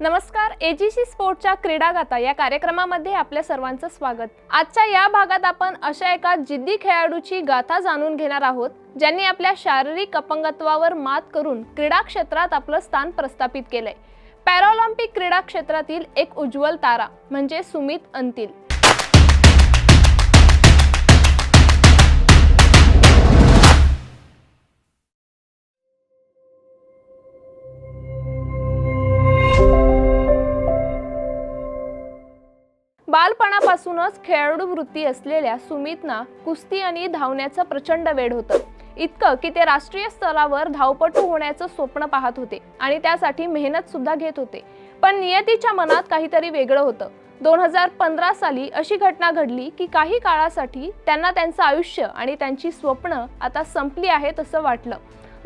नमस्कार एजीसी स्पोर्टच्या क्रीडागाथा या कार्यक्रमामध्ये आपल्या सर्वांचं स्वागत. आजच्या या भागात आपण अशा एका जिद्दी खेळाडूची गाथा जाणून घेणार आहोत ज्यांनी आपल्या शारीरिक अपंगत्वावर मात करून क्रीडा क्षेत्रात आपलं स्थान प्रस्थापित केलंय. पॅराऑलिम्पिक क्रीडा क्षेत्रातील एक उज्ज्वल तारा म्हणजे सुमित अंतिल. बालपणापासूनच खेळाडू वृत्ती असलेल्या सुमितना कुस्ती आणि धावण्याचं प्रचंड वेड होतं. इतकं की ते राष्ट्रीय स्तरावर धावपटू होण्याचं स्वप्न पाहत होते आणि त्यासाठी मेहनत सुद्धा घेत होते. पण नियतीच्या मनात काहीतरी वेगळं होतं. दोन हजार पंधरा साली अशी घटना घडली की काही काळासाठी त्यांना त्यांचं आयुष्य आणि त्यांची स्वप्न आता संपली आहेत असं वाटलं.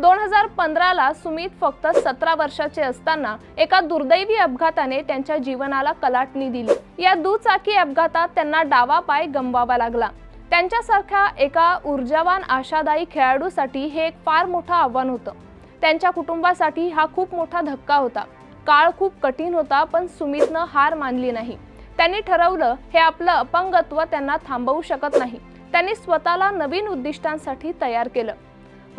दोन हजार पंधराला सुमित फक्त सतरा वर्षाचे असताना एका दुर्दैवी अपघाताने त्यांच्या जीवनाला कलाटणी दिली. या दुचाकी अपघातात त्यांना डावा पाय गमवावा लागला. त्यांच्यासारख्या एका ऊर्जावान आशादायी खेळाडूसाठी हे एक फार मोठं आव्हान होतं. त्यांच्या कुटुंबासाठी हा खूप मोठा धक्का होता. काळ खूप कठीण होता पण सुमितनं हार मानली नाही. त्यांनी ठरवलं हे आपलं अपंगत्व त्यांना थांबवू शकत नाही. त्यांनी स्वतःला नवीन उद्दिष्टांसाठी तयार केलं.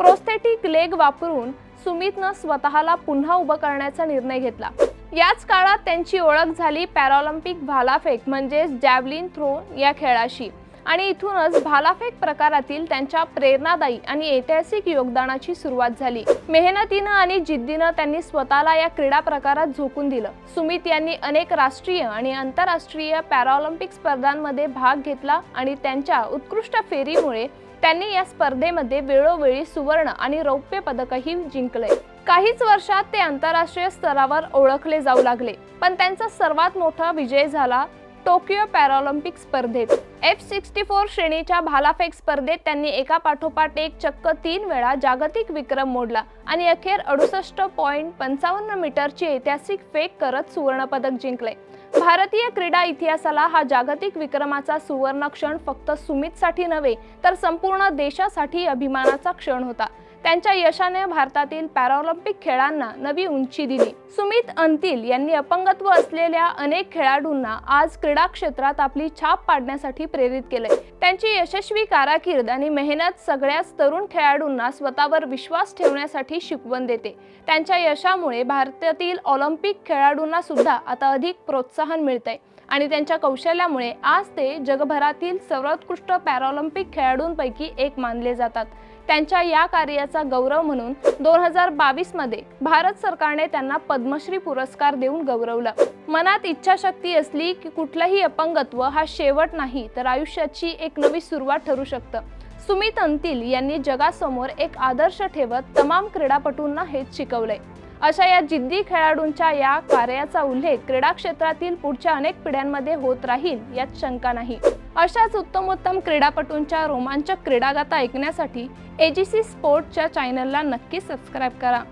प्रोस्थेटिक लेग वापरून सुमितनं स्वतःला पुन्हा उभं करण्याचा निर्णय घेतला. याच काळात त्यांची ओळख झाली पॅरालिम्पिक भालाफेक म्हणजेच जॅव्हलिन थ्रो या खेळाशी. आणि इथूनच भालाफेक प्रकारातील त्यांच्या प्रेरणादायी आणि ऐतिहासिक योगदानाची सुरुवात झाली. मेहनतीनं आणि जिद्दीनं त्यांनी स्वतःला या क्रीडा प्रकारात झोकून दिलं. सुमित यांनी अनेक राष्ट्रीय आणि आंतरराष्ट्रीय पॅराऑलिम्पिक स्पर्धांमध्ये भाग घेतला आणि त्यांच्या उत्कृष्ट फेरीमुळे त्यांनी या स्पर्धेमध्ये वेळोवेळी सुवर्ण आणि रौप्य पदकही जिंकले. काहीच वर्षात ते आंतरराष्ट्रीय स्तरावर ओळखले जाऊ लागले. पण त्यांचा सर्वात मोठा विजय झाला टोकियो पॅरालिम्पिक स्पर्धेत. एफ सिक्स्टी फोर श्रेणीच्या भालाफेक स्पर्धेत त्यांनी एका पाठोपाठ एक चक्क तीन वेळा जागतिक विक्रम मोडला आणि अखेर अडुसष्ट पॉईंट पंचावन्न मीटरची ऐतिहासिक फेक करत सुवर्णपदक जिंकले. भारतीय क्रीडा इतिहासाला हा जागतिक विक्रमाचा सुवर्ण क्षण फक्त सुमितसाठी नव्हे तर संपूर्ण देशासाठी अभिमानाचा क्षण होता. त्यांच्या यशाने भारतातील पॅराऑलिम्पिक खेळांना नवी उंची दिली. सुमित अंतिल यांनी अपंगत्व असलेल्या अनेक खेळाडूंना आज क्रीडा क्षेत्रात आपली छाप पाडण्यासाठी प्रेरित केले त्यांची यशस्वी कारकीर्द आणि मेहनत सगळ्याच तरुण खेळाडूंना स्वतःवर विश्वास ठेवण्यासाठी शिकवण देते. त्यांच्या यशामुळे भारतातील ऑलिम्पिक खेळाडूंना सुद्धा आता अधिक प्रोत्साहन मिळतंय आणि त्यांच्या कौशल्यामुळे आज ते जगभरातील सर्वोत्कृष्ट पॅराऑलिम्पिक खेळाडूंपैकी एक मानले जातात. त्यांच्या या कार्याचा गौरव म्हणून दोन हजार बावीसमध्ये भारत सरकारने त्यांना पद्मश्री पुरस्कार देऊन गौरवलं. मनात इच्छाशक्ती असली की कुठलंही अपंगत्व हा शेवट नाही तर आयुष्याची एक नवी सुरुवात ठरू शकतं. सुमित अंतिल यांनी जगासमोर एक आदर्श ठेवत तमाम क्रीडापटूंना हेच शिकवलंय. अशा या जिद्दी खेळाडूंच्या या कार्याचा उल्लेख क्रीडा क्षेत्रातील पुढच्या अनेक पिढ्यांमध्ये होत राहील यात शंका नाही. अशाच उत्तमोत्तम क्रीडापटूंच्या रोमांचक क्रीडागाथा ऐकण्यासाठी एजीसी स्पोर्टच्या चॅनलला नक्की सबस्क्राईब करा.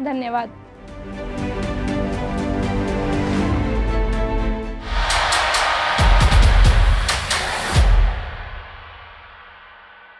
धन्यवाद.